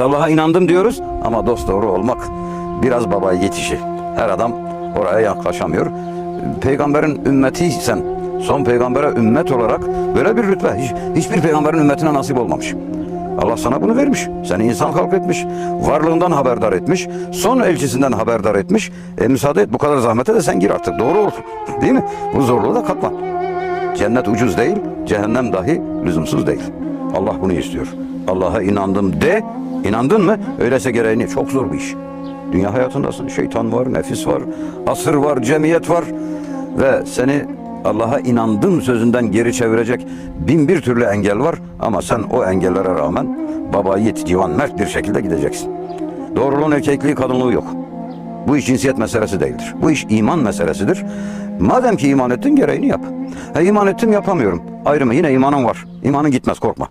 Allah'a inandım diyoruz ama dost doğru olmak biraz baba yetişi. Her adam oraya yaklaşamıyor. Peygamberin ümmetiysen son peygambere ümmet olarak böyle bir rütbe hiç, hiçbir peygamberin ümmetine nasip olmamış. Allah sana bunu vermiş. Seni insan halk etmiş. Varlığından haberdar etmiş. Son elçisinden haberdar etmiş. E müsaade et bu kadar zahmete de sen gir artık. Doğru olsun. Değil mi? Bu zorluğu da katlan. Cennet ucuz değil, cehennem dahi lüzumsuz değil. Allah bunu istiyor. Allah'a inandım de, inandın mı? Öyleyse gereğini çok zor bir iş. Dünya hayatındasın. Şeytan var, nefis var, asır var, cemiyet var. Ve seni Allah'a inandım sözünden geri çevirecek bin bir türlü engel var. Ama sen o engellere rağmen baba yiğit, divan, mert bir şekilde gideceksin. Doğruluğun erkekliği, kadınlığı yok. Bu iş cinsiyet meselesi değildir. Bu iş iman meselesidir. Madem ki iman ettin gereğini yap. Ha iman ettim yapamıyorum. Ayrımı yine imanın var. İmanın gitmez korkma.